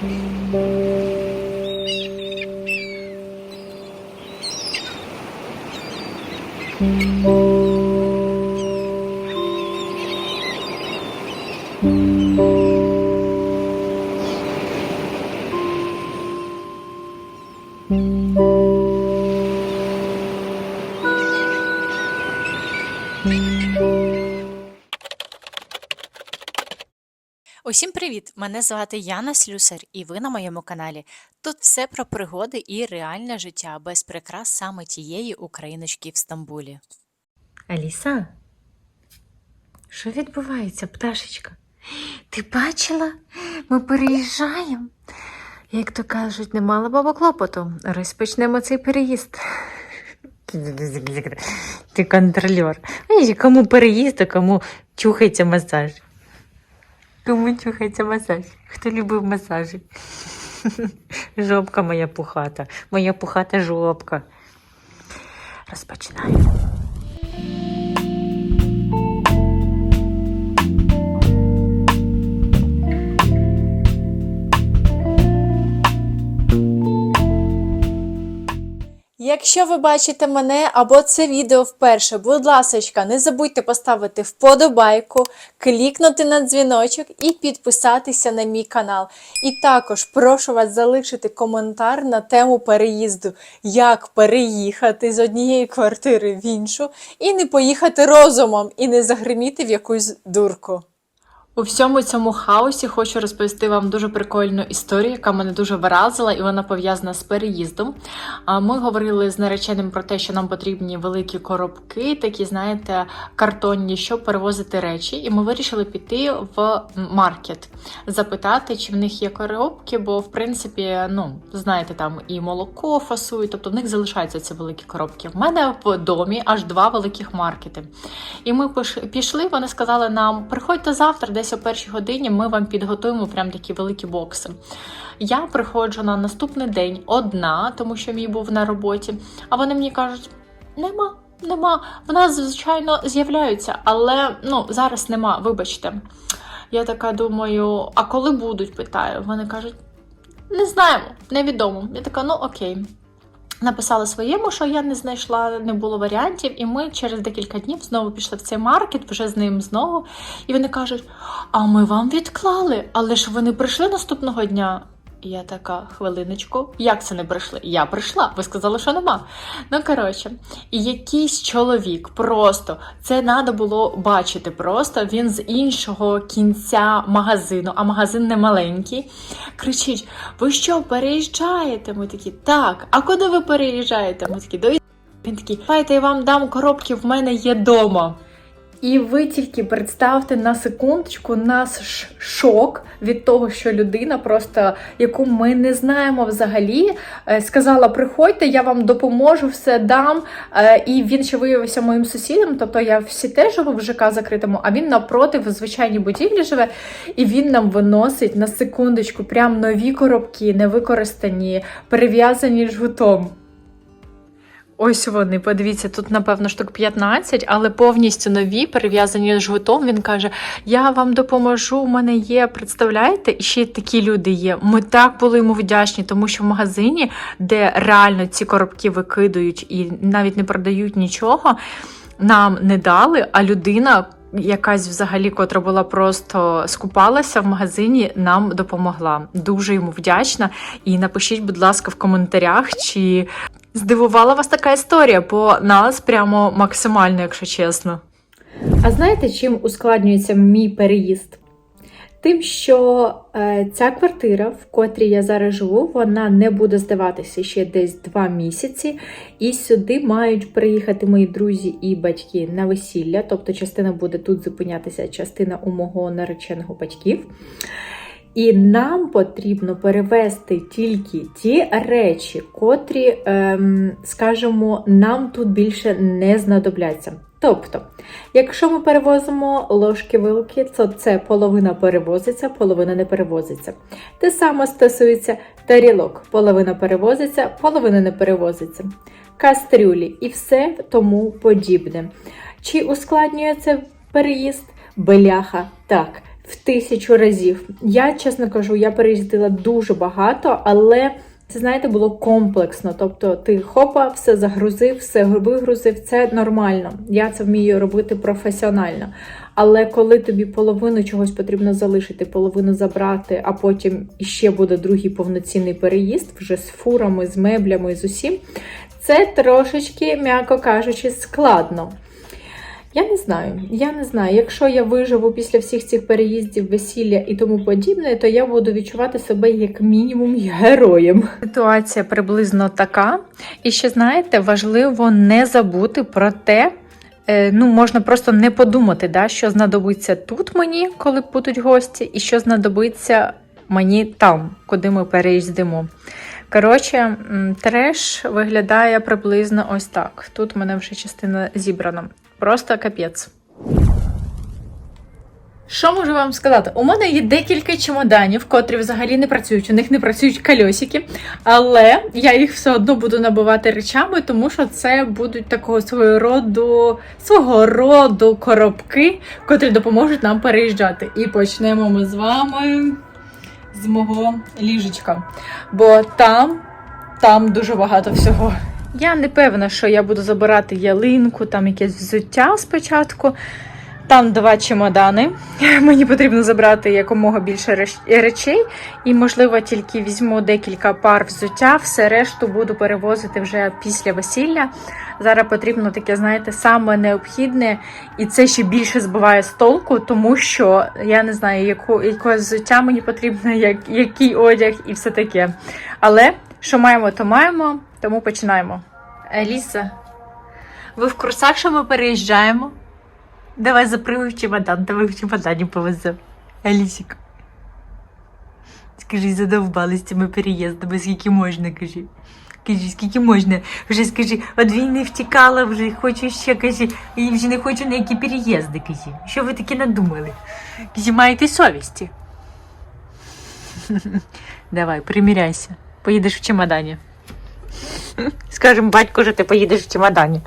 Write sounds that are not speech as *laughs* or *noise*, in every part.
Усім привіт! Мене звати Яна Слюсар, і ви на моєму каналі. Тут все про пригоди і реальне життя без прикрас саме тієї україночки в Стамбулі. Аліса, що відбувається, пташечка? Ти бачила? Ми переїжджаємо. Як то кажуть, не мала баба клопоту. Розпочнемо цей переїзд. Ти контролер. Кому переїзд, а кому чухається масаж. Кому чухається масаж? Хто любив масажі? *laughs* Жопка моя пухата, моя пухата жопка. Розпочинаємо. Якщо ви бачите мене або це відео вперше, будь ласка, не забудьте поставити вподобайку, клікнути на дзвіночок і підписатися на мій канал. І також прошу вас залишити коментар на тему переїзду, як переїхати з однієї квартири в іншу і не поїхати розумом, і не загриміти в якусь дурку. У всьому цьому хаосі хочу розповісти вам дуже прикольну історію, яка мене дуже вразила, і вона пов'язана з переїздом. Ми говорили з нареченим про те, що нам потрібні великі коробки, такі, знаєте, картонні, щоб перевозити речі. І ми вирішили піти в маркет, запитати, чи в них є коробки, бо в принципі, ну знаєте, там і молоко фасують, тобто в них залишаються ці великі коробки. В мене в домі аж два великих маркети. І ми пішли. Вони сказали нам: приходьте завтра, десь о першій годині. Ми вам підготуємо прям такі великі бокси. Я приходжу на наступний день одна, тому що мій був на роботі. А вони мені кажуть: нема, нема. В нас, звичайно, з'являються, але ну зараз нема. Вибачте. Я така думаю, а коли будуть? питаю. Вони кажуть, не знаємо, невідомо. Я така, ну окей. Написала своєму, що я не знайшла, не було варіантів, і ми через декілька днів знову пішли в цей маркет, вже з ним знову. І вони кажуть: а ми вам відклали, але ж ви не прийшли наступного дня. І я така, хвилиночку, як це не прийшли? Я прийшла, ви сказали, що нема. Ну, коротше, і якийсь чоловік просто це треба було бачити. Просто він з іншого кінця магазину, а магазин не маленький. Кричить: Ви що, переїжджаєте? Ми такі, так. А куди ви переїжджаєте? Ми такі, до він такий, давайте я вам дам коробки, в мене є дома. І ви тільки представте на секундочку наш шок від того, що людина, просто яку ми не знаємо взагалі, е, сказала: приходьте, я вам допоможу, все дам. Е, І він ще виявився моїм сусідом. Тобто я всі теж живу в ЖК закритому, а він напроти в звичайній будівлі живе, і він нам виносить на секундочку прям нові коробки, невикористані, перев'язані жгутом. Ось вони, подивіться, тут, напевно, штук 15, але повністю нові, перев'язані жгутом. Він каже: Я вам допоможу, у мене є, представляєте? І ще такі люди є. Ми так були йому вдячні, тому що в магазині, де реально ці коробки викидують і навіть не продають нічого, нам не дали, а людина. Якась взагалі, котра була просто скупалася в магазині, нам допомогла. Дуже йому вдячна. І напишіть, будь ласка, в коментарях, чи Здивувала вас така історія, бо нас прямо максимально, якщо чесно. А знаєте, чим ускладнюється мій переїзд? Тим, що е, ця квартира, в котрій я зараз живу, вона не буде здаватися ще десь два місяці, і сюди мають приїхати мої друзі і батьки на весілля. Тобто, частина буде тут зупинятися, частина у мого нареченого батьків. І нам потрібно перевести тільки ті речі, котрі, ем, скажімо, нам тут більше не знадобляться. Тобто, якщо ми перевозимо ложки-вилки, то це половина перевозиться, половина не перевозиться. Те саме стосується тарілок. Половина перевозиться, половина не перевозиться. Кастрюлі і все тому подібне. Чи ускладнює це переїзд? Беляха, так. В тисячу разів. Я, чесно кажу, я переїздила дуже багато, але це, знаєте, було комплексно. Тобто ти хопа, все загрузив, все вигрузив, це нормально. Я це вмію робити професіонально. Але коли тобі половину чогось потрібно залишити, половину забрати, а потім іще буде другий повноцінний переїзд вже з фурами, з меблями, з усім, це трошечки, м'яко кажучи, складно. Я не знаю, я не знаю. Якщо я виживу після всіх цих переїздів, весілля і тому подібне, то я буду відчувати себе як мінімум героєм. Ситуація приблизно така. І ще знаєте, важливо не забути про те, е, ну можна просто не подумати, да, що знадобиться тут мені, коли будуть гості, і що знадобиться мені там, куди ми переїздимо. Коротше, треш виглядає приблизно ось так. Тут у мене вже частина зібрана. Просто капець. Що можу вам сказати? У мене є декілька чемоданів, котрі взагалі не працюють. У них не працюють кольосики, але я їх все одно буду набивати речами, тому що це будуть такого свого роду, свого роду коробки, котрі допоможуть нам переїжджати. І почнемо ми з вами з мого ліжечка. Бо там, там дуже багато всього. Я не певна, що я буду забирати ялинку, там якесь взуття спочатку. Там два чемодани. *laughs* Мені потрібно забрати якомога більше речей, і, можливо, тільки візьму декілька пар взуття, все решту буду перевозити вже після весілля. Зараз потрібно таке, знаєте, саме необхідне, і це ще більше збиває з толку, тому що я не знаю, яку, яке взуття мені потрібно, як, який одяг і все таке. Але що маємо, то маємо, тому починаємо. Еліса, ви в курсах, що ми переїжджаємо? Давай запрыгай в чемодан, давай в чемодані повеземо. Алісік. Скажи, задовбали з цими переїздами, скільки можна, кажи. Кажи, скільки можна. Вже скажи, від війни втікала, вже хочу ще, кажи, і вже не хочу на які переїзди, кажи. Що ви таке надумали? Кажи, маєте совісті. *laughs* Давай, приміряйся. Поїдеш в чемодані. Скажем, батько, що ти поїдеш в чемодані.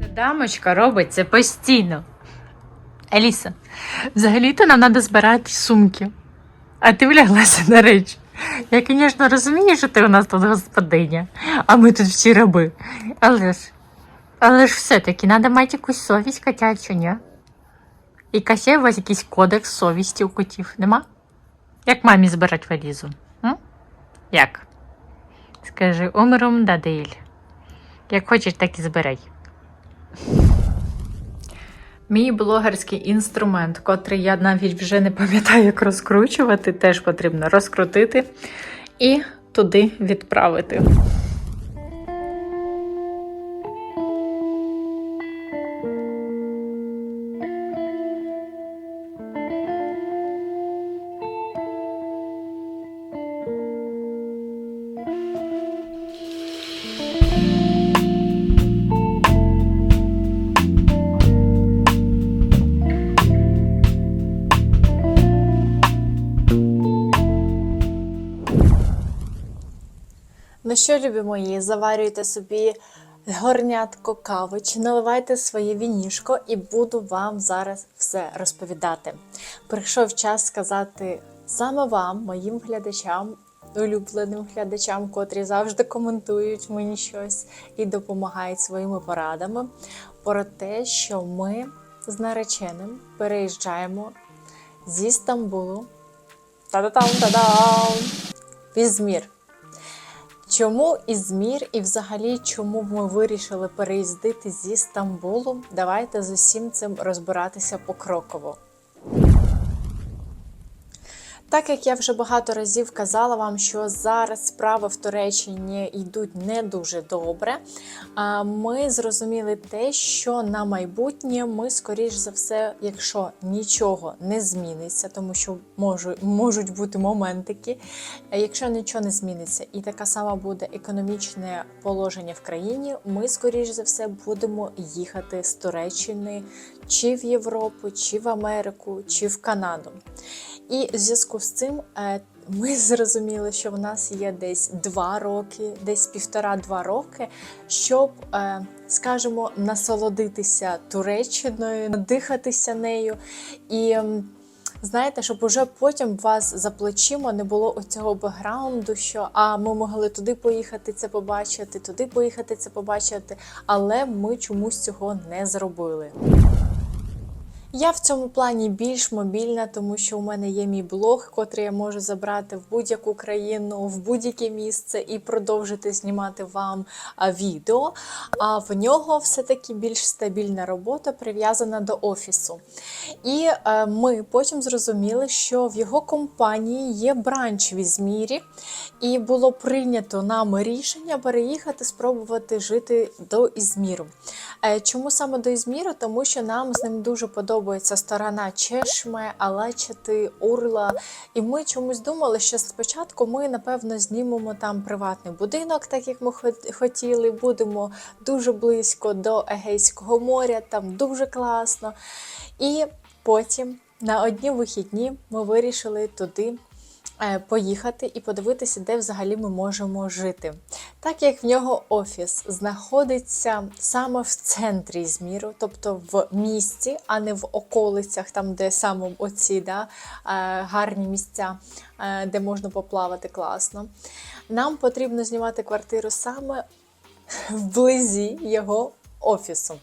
Ця дамочка робить це постійно. Еліса, взагалі-то нам треба збирати сумки, а ти вляглася на речі. Я, звісно, розумію, що ти у нас тут господиня, а ми тут всі раби. Але ж, але ж все-таки треба мати якусь совість котячу, ні? Якась є у вас якийсь кодекс совісті у котів, нема? Як мамі збирати валізу? М? Як? Скажи, умрум дадель. Як хочеш, так і збирай. Мій блогерський інструмент, котрий я навіть вже не пам'ятаю, як розкручувати, теж потрібно розкрутити і туди відправити. Що, любі мої, заварюйте собі горнятко кави чи наливайте своє вінішко, і буду вам зараз все розповідати. Прийшов час сказати саме вам, моїм глядачам, улюбленим глядачам, котрі завжди коментують мені щось і допомагають своїми порадами, про те, що ми з нареченим переїжджаємо зі Стамбулу. Та-да-там, та-дам! в Ізмір. Чому Ізмір і взагалі чому ми вирішили переїздити зі Стамбулу? Давайте з усім цим розбиратися покроково. Так як я вже багато разів казала вам, що зараз справи в Туреччині йдуть не дуже добре, ми зрозуміли те, що на майбутнє ми, скоріш за все, якщо нічого не зміниться, тому що можу, можуть бути моментики, якщо нічого не зміниться, і така сама буде економічне положення в країні, ми, скоріш за все, будемо їхати з Туреччини чи в Європу, чи в Америку, чи в Канаду. І в зв'язку з цим е, ми *laughs* зрозуміли, що в нас є десь два роки, десь півтора-два роки, щоб, е, скажімо, насолодитися Туреччиною, надихатися нею. І знаєте, щоб уже потім вас за плечима не було оцього бекграунду, що а ми могли туди поїхати, це побачити, туди поїхати, це побачити, але ми чомусь цього не зробили. Я в цьому плані більш мобільна, тому що у мене є мій блог, котрий я можу забрати в будь-яку країну, в будь-яке місце і продовжити знімати вам відео. А в нього все-таки більш стабільна робота прив'язана до офісу. І е, ми потім зрозуміли, що в його компанії є бранч в Ізмірі, і було прийнято нами рішення переїхати, спробувати жити до Ізміру. Е, Чому саме до Ізміру? Тому що нам з ним дуже подобається сторона Чешме, Алечати, Урла. І ми чомусь думали, що спочатку ми, напевно, знімемо там приватний будинок, так як ми хот- хотіли. Будемо дуже близько до Егейського моря, там дуже класно. І потім на одні вихідні ми вирішили туди поїхати і подивитися, де взагалі ми можемо жити. Так як в нього офіс знаходиться саме в центрі Зміру, тобто в місті, а не в околицях, там, де саме оці да, е, гарні місця, е, де можна поплавати класно. Нам потрібно знімати квартиру саме вблизі його офісу.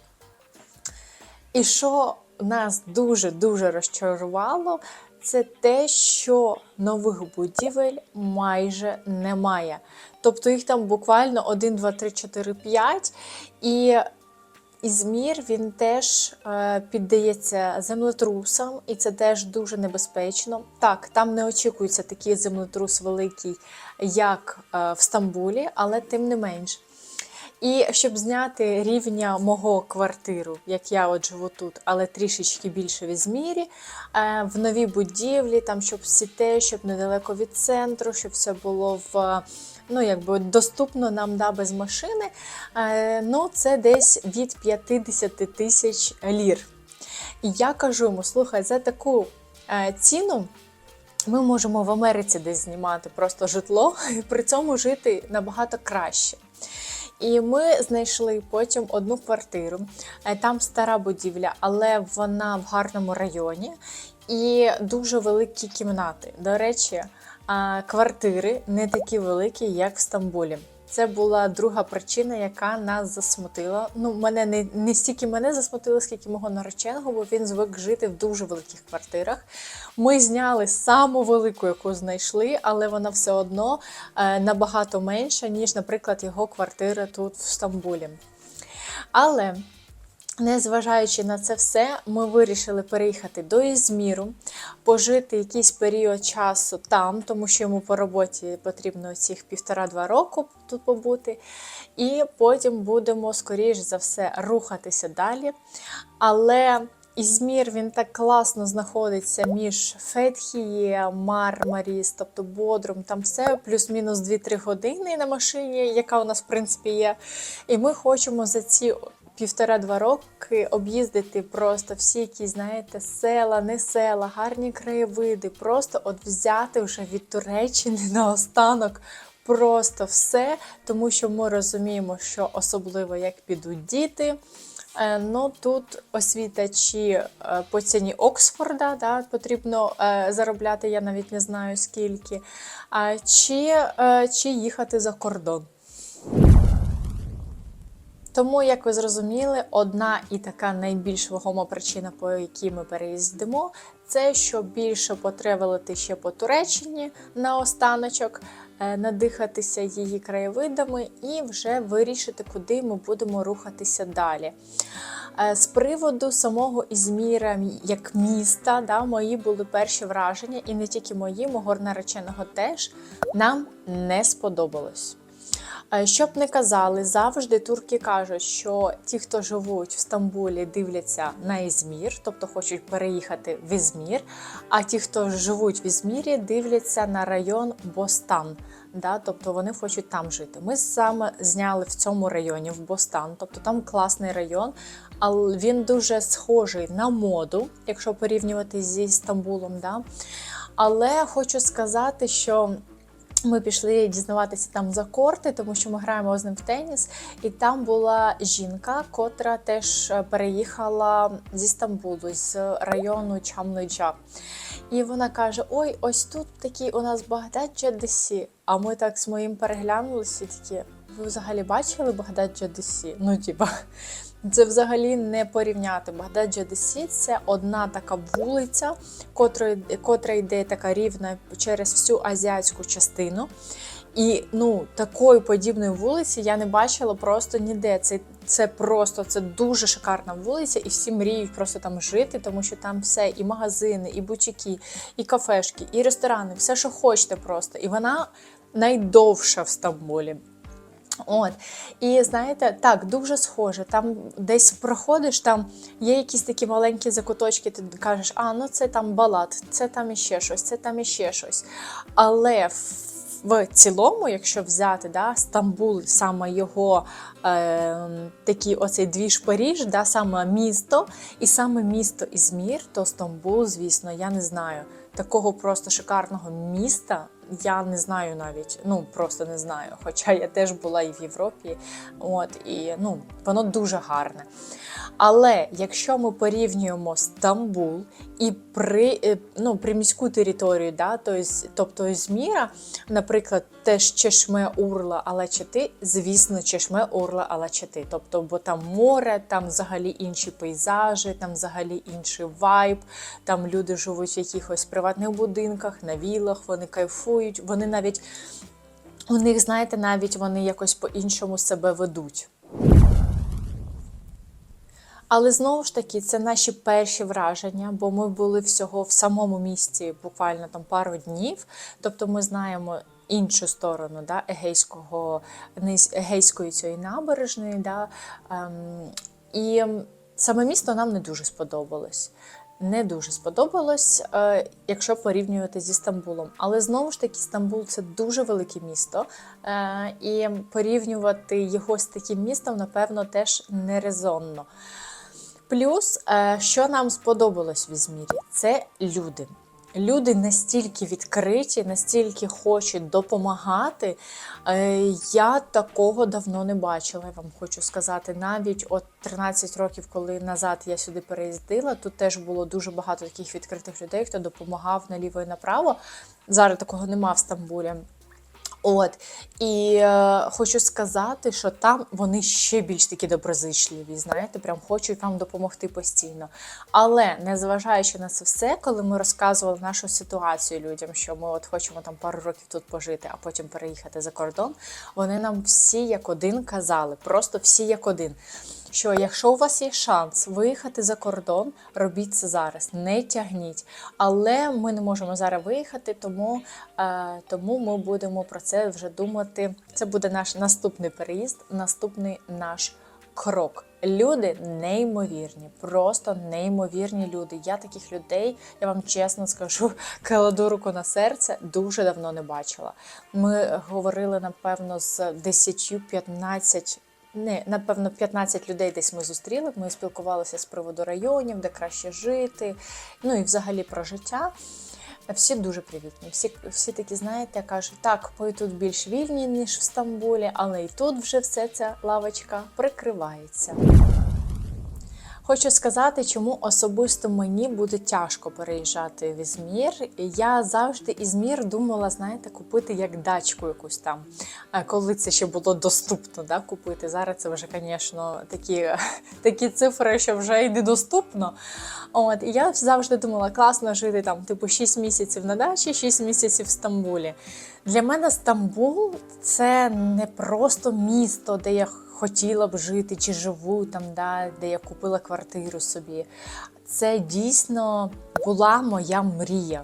І що нас дуже-дуже розчарувало, це те, що нових будівель майже немає. Тобто їх там буквально 1, 2, 3, 4, 5. І Ізмір він теж е, піддається землетрусам, і це теж дуже небезпечно. Так, там не очікується такий землетрус великий, як е, в Стамбулі, але тим не менш. І щоб зняти рівня мого квартиру, як я от живу тут, але трішечки більше в Ізмірі, е, в новій будівлі, там щоб всі те, щоб недалеко від центру, щоб все було в ну, якби доступно нам да, без машини. Е, Ну, це десь від 50 тисяч лір. І я кажу йому: слухай, за таку е, ціну. Ми можемо в Америці десь знімати просто житло, *laughs* при цьому жити набагато краще. І ми знайшли потім одну квартиру. Е, Там стара будівля, але вона в гарному районі і дуже великі кімнати. До речі, квартири не такі великі, як в Стамбулі. Це була друга причина, яка нас засмутила. Ну, мене не, не стільки мене засмутило, скільки мого нареченого, бо він звик жити в дуже великих квартирах. Ми зняли саму велику, яку знайшли, але вона все одно е, набагато менша, ніж, наприклад, його квартира тут в Стамбулі. Але Незважаючи на це все, ми вирішили переїхати до Ізміру, пожити якийсь період часу там, тому що йому по роботі потрібно цих півтора-два року тут побути. І потім будемо, скоріш за все, рухатися далі. Але Ізмір він так класно знаходиться між Фетхіє, Мармаріс, тобто Бодрум, там все плюс-мінус 2-3 години на машині, яка у нас, в принципі, є. І ми хочемо за ці півтора-два роки об'їздити просто всі, які, знаєте, села, не села, гарні краєвиди, просто от взяти вже від Туреччини *laughs* наостанок просто все, тому що ми розуміємо, що особливо як підуть діти. е, Ну тут освіта чи е, по ціні Оксфорда да, потрібно е, заробляти, я навіть не знаю скільки, чи, чи їхати за кордон. Тому, як ви зрозуміли, одна і така найбільш вагома причина, по якій ми переїздимо, це щоб більше потревелити ще по Туреччині на останочок, е, надихатися її краєвидами і вже вирішити, куди ми будемо рухатися далі. Е, З приводу самого Ізміра як міста, да, мої були перші враження, і не тільки мої, мого нареченого теж нам не сподобалось. Щоб не казали, завжди турки кажуть, що ті, хто живуть в Стамбулі, дивляться на Ізмір, тобто хочуть переїхати в Ізмір. А ті, хто живуть в Ізмірі, дивляться на район Бостан. Да, тобто вони хочуть там жити. Ми саме зняли в цьому районі в Бостан, тобто там класний район, але він дуже схожий на моду, якщо порівнювати зі Стамбулом. Да? Але хочу сказати, що ми пішли дізнаватися там за корти, тому що ми граємо з ним в теніс, і там була жінка, котра теж е, переїхала зі Стамбулу, з району Чамнуджа. І вона каже: Ой, ось тут такий у нас Багдад Джадесі. А ми так з моїм переглянулися такі. Ви взагалі бачили Багдад Джадесі? Ну, типа, це взагалі не порівняти. Багдад Джадесі це одна така вулиця, котра, котра йде така рівна через всю азіатську частину. І ну, такої подібної вулиці я не бачила просто ніде. Це, це просто це дуже шикарна вулиця, і всі мріють просто там жити, тому що там все, і магазини, і бутіки, і кафешки, і ресторани, все, що хочете просто. І вона найдовша в Стамбулі. От. І знаєте, так, дуже схоже. Там десь проходиш, там є якісь такі маленькі закуточки, ти кажеш, а ну це там балат, це там іще щось, це там іще щось. Але в цілому, якщо взяти да, Стамбул, саме його е, такий оцей двіж Паріж, да, саме місто, і саме місто Ізмір, то Стамбул, звісно, я не знаю. Такого просто шикарного міста я не знаю навіть. Ну просто не знаю. *laughs* Хоча я теж була і в Європі, от і ну воно дуже гарне. Але якщо ми порівнюємо Стамбул і при, е, ну, приміську територію, да, то есть, тобто Ізміра, наприклад, теж Чешме Урла Алачати, звісно, Чешме Урла Алачати. Тобто, бо там море, там взагалі інші пейзажі, там взагалі інший вайб, там люди живуть в якихось приватних будинках, на вілах, вони кайфують, вони навіть у них, знаєте, навіть вони якось по-іншому себе ведуть. Але знову ж таки, це наші перші враження, бо ми були всього в самому місті буквально там пару днів. Тобто ми знаємо іншу сторону да, Егейського, Егейської цієї набережної. Да, ем, і саме місто нам не дуже сподобалось. Не дуже сподобалось, е, якщо порівнювати зі Стамбулом. Але знову ж таки, Стамбул це дуже велике місто, е, і порівнювати його з таким містом, напевно, теж нерезонно. Плюс, е, що нам сподобалось в Ізмірі, це люди. Люди настільки відкриті, настільки хочуть допомагати. Е, Я такого давно не бачила, я вам хочу сказати. Навіть от 13 років, коли назад я сюди переїздила, тут теж було дуже багато таких відкритих людей, хто допомагав наліво і направо. Зараз такого нема в Стамбулі. От і е, хочу сказати, що там вони ще більш такі доброзичливі, знаєте, прям хочуть вам допомогти постійно. Але незважаючи на це все, коли ми розказували нашу ситуацію людям, що ми от хочемо там пару років тут пожити, а потім переїхати за кордон, вони нам всі як один казали, просто всі як один. Що якщо у вас є шанс виїхати за кордон, робіть це зараз, не тягніть. Але ми не можемо зараз виїхати, тому, е, тому ми будемо про це вже думати. Це буде наш наступний переїзд, наступний наш крок. Люди неймовірні, просто неймовірні люди. Я таких людей, я вам чесно скажу, *laughs* кладу руку на серце, дуже давно не бачила. Ми говорили, напевно, з 10-15 не, напевно, 15 людей десь ми зустріли. Ми спілкувалися з приводу районів, де краще жити, ну і взагалі про життя. Всі дуже привітні. Всі, всі такі, знаєте, кажуть, так, ми тут більш вільні, ніж в Стамбулі, але і тут вже все ця лавочка прикривається. Хочу сказати, чому особисто мені буде тяжко переїжджати в Ізмір. Я завжди Ізмір думала, знаєте, купити як дачку якусь там, коли це ще було доступно да, купити. Зараз це вже, звісно, такі, *laughs* такі цифри, що вже й недоступно. От, і я завжди думала, класно жити там, типу, 6 місяців на дачі, 6 місяців в Стамбулі. Для мене Стамбул це не просто місто, де я хотіла б жити чи живу там, да, де я купила квартиру собі. Це дійсно була моя мрія.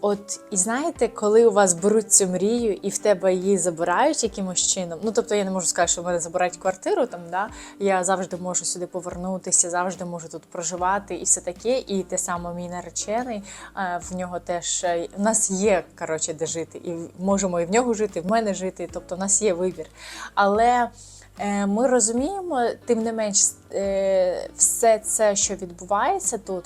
От і знаєте, коли у вас беруть цю мрію і в тебе її забирають якимось чином. Ну тобто я не можу сказати, що в мене забирають квартиру там, да я завжди можу сюди повернутися, завжди можу тут проживати і все таке. І те саме мій наречений. е, В нього теж е, у нас є коротше, де жити, і можемо і в нього жити, і в мене жити. Тобто, у нас є вибір. Але е, ми розуміємо, тим не менш, е, все це, що відбувається тут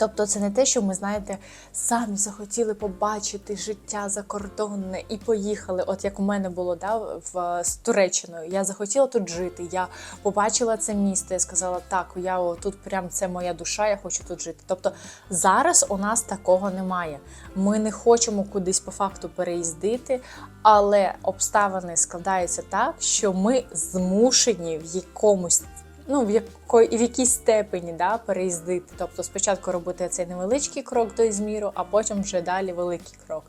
Тобто це не те, що ми, знаєте, самі захотіли побачити життя закордонне і поїхали. От як у мене було да, в, з Туреччиною. Я захотіла тут жити. Я побачила це місто. Я сказала, так, я о, тут прям це моя душа, я хочу тут жити. Тобто зараз у нас такого немає. Ми не хочемо кудись по факту переїздити, але обставини складаються так, що ми змушені в якомусь ну, в якої в якійсь степені да, переїздити. Тобто спочатку робити цей невеличкий крок до Ізміру, а потім вже далі великий крок.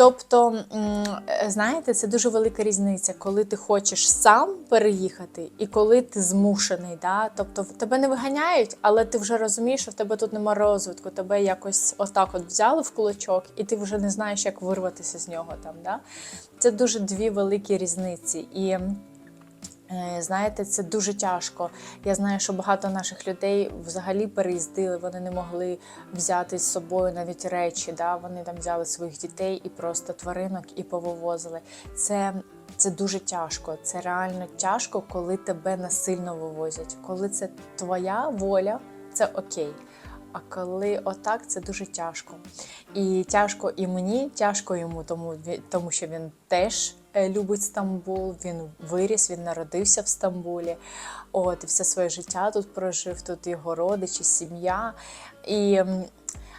Тобто, е, знаєте, це дуже велика різниця, коли ти хочеш сам переїхати і коли ти змушений. Да? Тобто тебе не виганяють, але ти вже розумієш, що в тебе тут нема розвитку, тебе якось отак от взяли в кулачок, і ти вже не знаєш, як вирватися з нього. Там, да? Це дуже дві великі різниці. І Знаєте, це дуже тяжко. Я знаю, що багато наших людей взагалі переїздили, вони не могли взяти з собою навіть речі. Да? Вони там взяли своїх дітей і просто тваринок і повивозили. Це, це дуже тяжко. Це реально тяжко, коли тебе насильно вивозять. Коли це твоя воля, це окей. А коли отак, це дуже тяжко. І тяжко і мені, тяжко йому, тому, тому що він теж е, любить Стамбул, він виріс, він народився в Стамбулі. От, все своє життя тут прожив, тут його родичі, сім'я. І,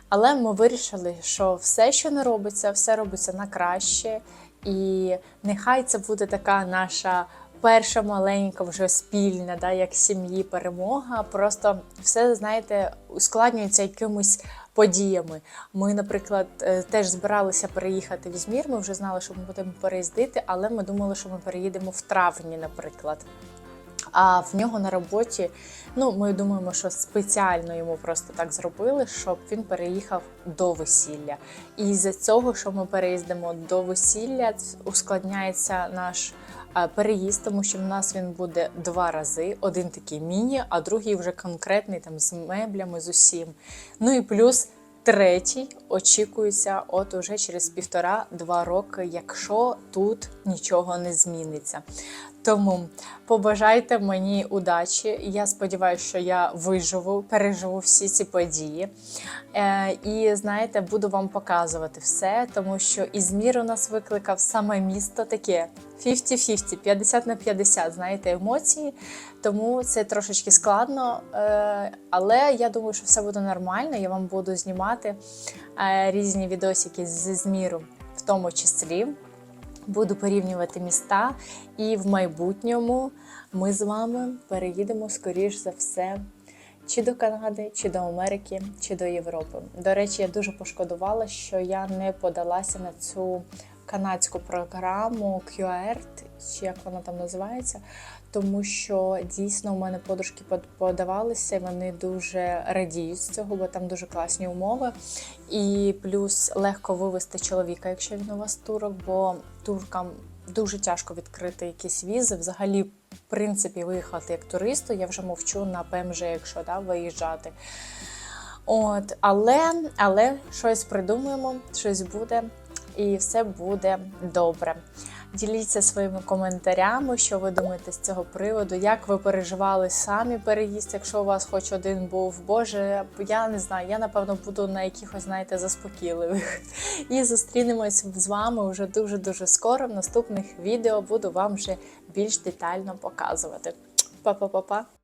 але ми вирішили, що все, що не робиться, все робиться на краще. І нехай це буде така наша перша маленька, вже спільна, да, як сім'ї перемога. Просто все, знаєте, ускладнюється якимись подіями. Ми, наприклад, е, теж збиралися переїхати в Ізмір. Ми вже знали, що ми будемо переїздити, але ми думали, що ми переїдемо в травні, наприклад. А в нього на роботі, ну ми думаємо, що спеціально йому просто так зробили, щоб він переїхав до весілля. І з-за цього, що ми переїздимо до весілля, ускладняється наш переїзд, тому що в нас він буде два рази: один такий міні, а другий вже конкретний там з меблями, з усім. Ну і плюс. Третій очікується от уже через півтора-два роки, якщо тут нічого не зміниться. Тому побажайте мені удачі. Я сподіваюся, що я виживу, переживу всі ці події. Е, і знаєте, буду вам показувати все, тому що Ізмір у нас викликав саме місто таке 50-50, 50 на 50, знаєте, емоції. Тому це трошечки складно. Е, але я думаю, що все буде нормально. Я вам буду знімати е, різні відосики з Ізміру, в тому числі. Буду порівнювати міста, і в майбутньому ми з вами переїдемо скоріш за все. Чи до Канади, чи до Америки, чи до Європи. До речі, я дуже пошкодувала, що я не подалася на цю канадську програму QAR, чи як вона там називається, тому що дійсно у мене подружки под- подавалися, вони дуже радіють з цього, бо там дуже класні умови. І плюс легко вивести чоловіка, якщо він у вас турок, бо туркам дуже тяжко відкрити якісь візи. Взагалі, в принципі, виїхати як туристу. Я вже мовчу на ПМЖ, якщо да, виїжджати. От, але, але щось придумаємо, щось буде, і все буде добре. Діліться своїми коментарями, що ви думаєте з цього приводу, як ви переживали самі переїзд, якщо у вас хоч один був. Боже, я не знаю, я напевно буду на якихось, знаєте, заспокійливих. І зустрінемось з вами вже дуже-дуже скоро. В наступних відео буду вам вже більш детально показувати. Па-па-па-па!